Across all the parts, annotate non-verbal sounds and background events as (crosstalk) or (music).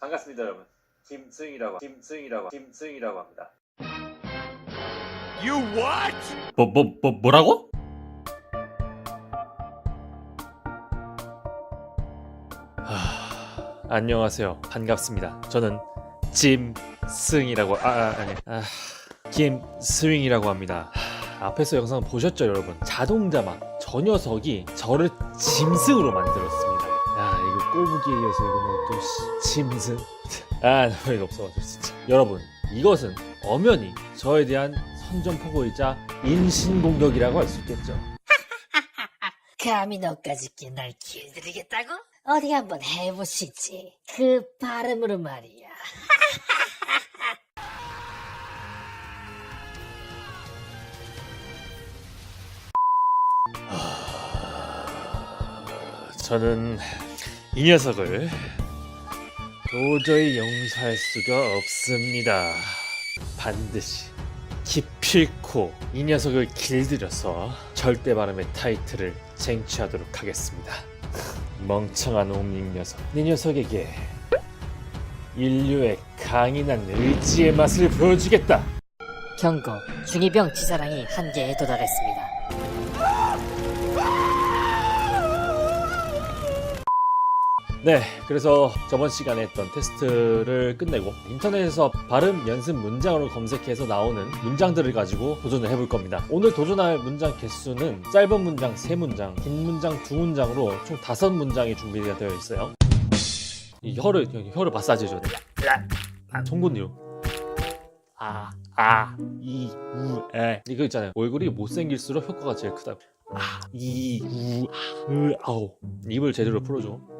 반갑습니다 여러분 김승이라고 김승이라고 김승이라고 합니다 You what? 뭐, 뭐, 뭐, 뭐라고? 하... 안녕하세요. 반갑습니다. 저는 짐승이라고, 아, 아 아니, 아, 김스윙이라고 합니다. 하, 앞에서 영상 보셨죠, 여러분? 자동 자막, 저 녀석이 저를 짐승으로 만들었습니다. 꼬부기에 이어서 이거는 또, 씨, 짐승. (laughs) 아, 너무 이거 없어가지고, 진짜. 여러분, 이것은 엄연히 저에 대한 선전포고이자 인신공격이라고 할 수 있겠죠. (laughs) 감히 너까지 날 길들이겠다고? 어디 한번 해보시지. 그 발음으로 말이야. (laughs) 저는 이 녀석을 도저히 용서할 수가 없습니다. 반드시 기필코 이 녀석을 길들여서 절대 발음의 타이틀을 쟁취하도록 하겠습니다. 멍청한 옴닉 녀석. 이 녀석에게 인류의 강인한 의지의 맛을 보여주겠다. 경고. 중이병 지사랑이 한계에 도달했습니다. 네, 그래서 저번 시간에 했던 테스트를 끝내고 인터넷에서 발음 연습 문장으로 검색해서 나오는 문장들을 가지고 도전을 해볼 겁니다. 오늘 도전할 문장 개수는 짧은 문장 3문장, 긴 문장 2문장으로 총 5문장이 준비가 되어 있어요. 이 혀를, 혀를 마사지 해줘야 돼. 송곳니요. 아, 아, 이, 우, 에. 이거 있잖아요. 얼굴이 못생길수록 효과가 제일 크다고. 아, 이, 우, 으, 아우. 입을 제대로 풀어줘.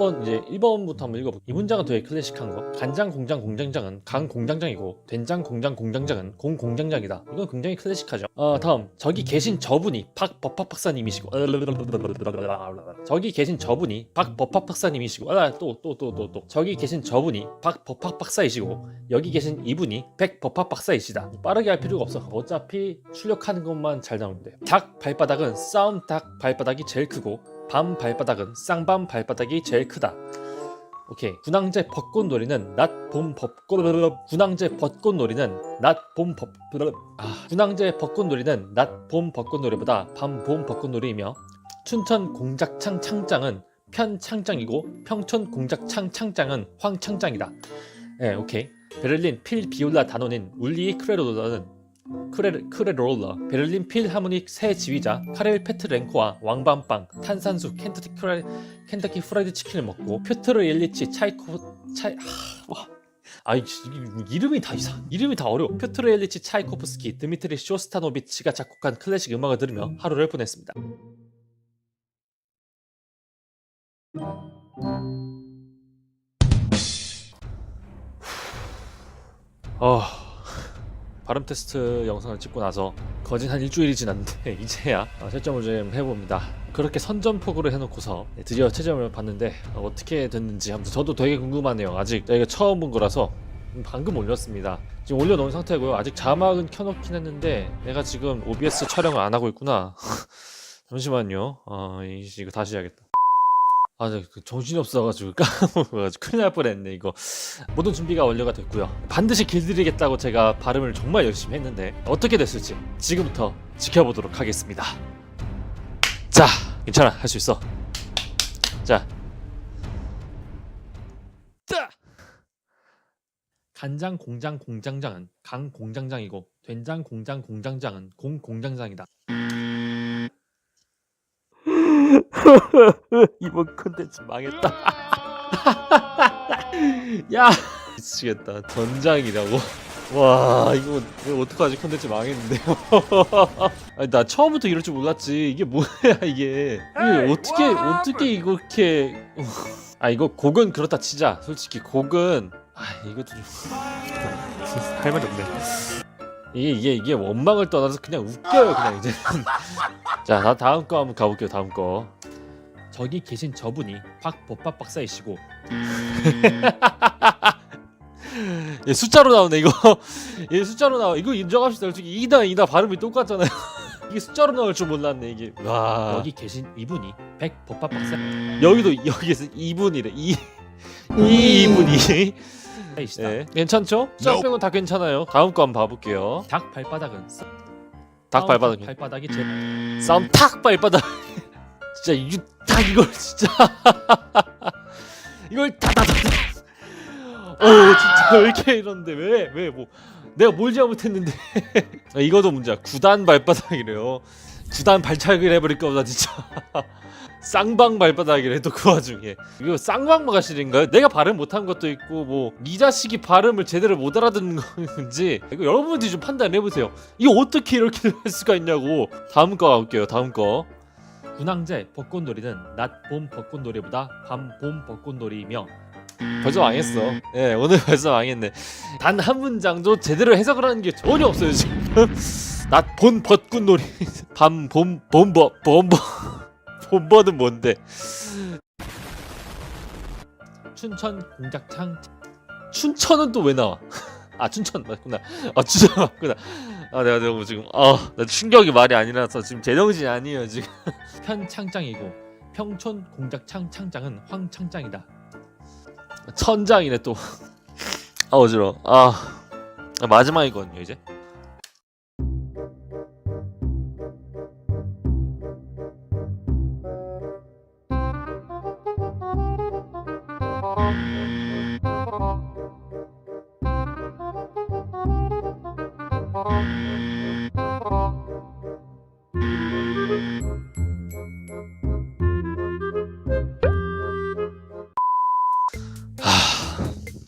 한번 이제 1번부터 한번 읽어볼게요. 이 문장은 되게 클래식한 거. 간장 공장 공장장은 강 공장장이고 된장 공장 공장장은 공 공장장이다. 이건 굉장히 클래식하죠. 어, 다음 저기 계신 저분이 박 법학 박사님이시고 저기 계신 저분이 박 법학 박사님이시고 아, 또또 또 또 또 저기 계신 저분이 박 법학 박사이시고 여기 계신 이분이 백 법학 박사이시다. 빠르게 할 필요가 없어. 어차피 출력하는 것만 잘 나오면 돼. 닭 발바닥은 싸움 닭 발바닥이 제일 크고 밤 발바닥은 쌍밤 발바닥이 제일 크다. 오케이. 군항제 벚꽃놀이는 낮, 봄, 벚꽃 군항제 벚꽃놀이는 낮, 봄, 벚 아, 군항제 벚꽃놀이는 낮, 봄, 벚꽃놀이보다 밤, 봄, 벚꽃놀이이며 춘천 공작창 창장은 편창장이고 평촌 공작창 창장은 황창장이다. 예, 오케이. 베를린 필 비올라 단원인 울리 크레로더는 크레, 크레롤러, 베를린 필하모닉 새 지휘자 카렐 페트렌코와 왕밤빵, 탄산수, 켄터키 크레, 켄터키 프라이드 치킨을 먹고 퓨트르 일리치 차이코 차이 하, 와. 아이 이- 이름이 다 이상 이름이 다 어려워. 퓨트르 일리치 차이코프스키 드미트리 쇼스타노비치가 작곡한 클래식 음악을 들으며 하루를 보냈습니다. 어 발음 테스트 영상을 찍고 나서 거진 한 일주일이 지났는데 (laughs) 이제야 어, 채점을 좀 해봅니다. 그렇게 선전포고를 해놓고서 네, 드디어 채점을 봤는데 어, 어떻게 됐는지 아무튼 저도 되게 궁금하네요. 아직 저희가 처음 본 거라서 음, 방금 올렸습니다. 지금 올려놓은 상태고요. 아직 자막은 켜놓긴 했는데 내가 지금 OBS 촬영을 안 하고 있구나. (laughs) 잠시만요. 어, 이- 이거 다시 해야겠다. 아, 네, 그 정신이 없어가지고 (laughs) 까먹어가지고 큰일 날 뻔했네 이거. 모든 준비가 완료가 됐고요. 반드시 길들이겠다고 제가 발음을 정말 열심히 했는데 어떻게 됐을지 지금부터 지켜보도록 하겠습니다. 자, 괜찮아, 할 수 있어. 자, 따! 간장 공장 공장장은 강 공장장이고 된장 공장 공장장은 공 공장장이다. (laughs) 이번 컨텐츠 망했다. (laughs) 야 미치겠다. 전장이라고. 와 이거, 이거 어떡하지? 컨텐츠 망했는데요. (laughs) 아니 나 처음부터 이럴 줄 몰랐지. 이게 뭐야 이게. 이게 어떻게 어떻게 이렇게. 아 이거 곡은 그렇다 치자. 솔직히 곡은. 아 이것도 좀 할 말이 없네. 이게 이게 이게 원망을 떠나서 그냥 웃겨요 그냥 이제. 자나 다음 거 한번 가볼게요 다음 거 저기 계신 저분이 박 법박 박사이시고. (laughs) 예, 숫자로 나오네 이거. (laughs) 예, 숫자로 나와. 이거 인정합시다. 솔직히 이나 이나 발음이 똑같잖아요. (laughs) 이게 숫자로 나올 줄 몰랐네 이게. 와. 여기 계신 이분이 백 법밥 박사. 여기도 여기에서 이분이래. 이 이분이. 네, 괜찮죠? 숫자. 빼고 다 괜찮아요. 다음 거 한번 봐볼게요. 닭 발바닥은 닭 발바닥 발바닥이 제 싸움 탁 발바닥 진짜 이딱 이걸 진짜 (laughs) 이걸 다다다 오 진짜 왜 (laughs) 이렇게 이런데 왜 왜 뭐 내가 뭘 잘못했는데. (laughs) 아, 이거도 문제야. 9단 발바닥이래요. 9단 발차기를 해버릴까 보다 진짜. 쌍방 발바닥이래 또그 와중에. 이거 쌍방 마가실인가요? 내가 발음 못한 것도 있고 뭐 이 자식이 발음을 제대로 못 알아듣는 건지. 이거 여러분들이 좀 판단해보세요. 이거 어떻게 이렇게 할 수가 있냐고. 다음 거 가볼게요 다음 거 군항제 벚꽃놀이는 낮 봄 벚꽃놀이보다 밤 봄 벚꽃놀이이며 벌써 망했어. 예 오늘 (laughs) 벌써 망했네. 단 한 문장도 제대로 해석을 하는 게 전혀 없어요 지금. (laughs) 낮본 벚꽃놀이 (laughs) 밤봄 봄버 봄버 봄버는 뭔데? 춘천 공작창. 춘천은 또 왜 나와? 아 춘천 맞구나. 아 춘천 맞구나 아 내가 너무 지금 아나 충격이 말이 아니라서 지금 제정신이 아니에요 지금. (laughs) 편창장이고 평촌 공작창 창장은 황창장이다. 천장이네 또. (laughs) 아 어지러워. 아 마지막이거든요 이제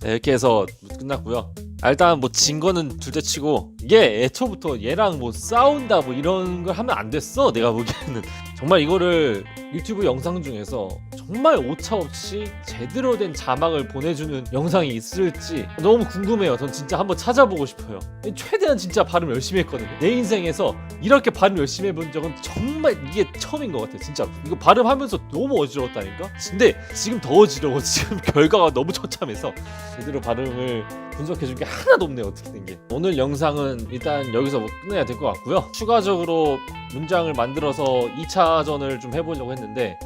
네, 이렇게 해서 끝났고요. 아, 일단 뭐 진 거는 둘째치고 이게 애초부터 얘랑 뭐 싸운다 뭐 이런 걸 하면 안 됐어. 내가 보기에는 (laughs) 정말 이거를 유튜브 영상 중에서 정말 오차 없이 제대로 된 자막을 보내주는 영상이 있을지 너무 궁금해요. 전 진짜 한번 찾아보고 싶어요. 최대한 진짜 발음 열심히 했거든요. 내 인생에서 이렇게 발음 열심히 해본 적은 정말 이게 처음인 것 같아. 진짜 이거 발음하면서 너무 어지러웠다니까. 근데 지금 더 어지러워. (laughs) 지금 결과가 너무 처참해서 제대로 발음을 분석해준 게 하나도 없네요. 어떻게 된 게. 오늘 영상은 일단 여기서 뭐 끝내야 될 것 같고요. 추가적으로 문장을 만들어서 2차전을 좀 해보려고 했는데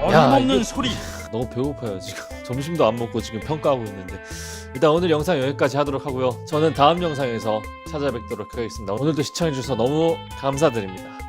어림없는 소리. 너무 배고파요 지금. (laughs) 점심도 안 먹고 지금 평가하고 있는데. 일단 오늘 영상 여기까지 하도록 하고요. 저는 다음 영상에서 찾아뵙도록 하겠습니다. 오늘도 시청해주셔서 너무 감사드립니다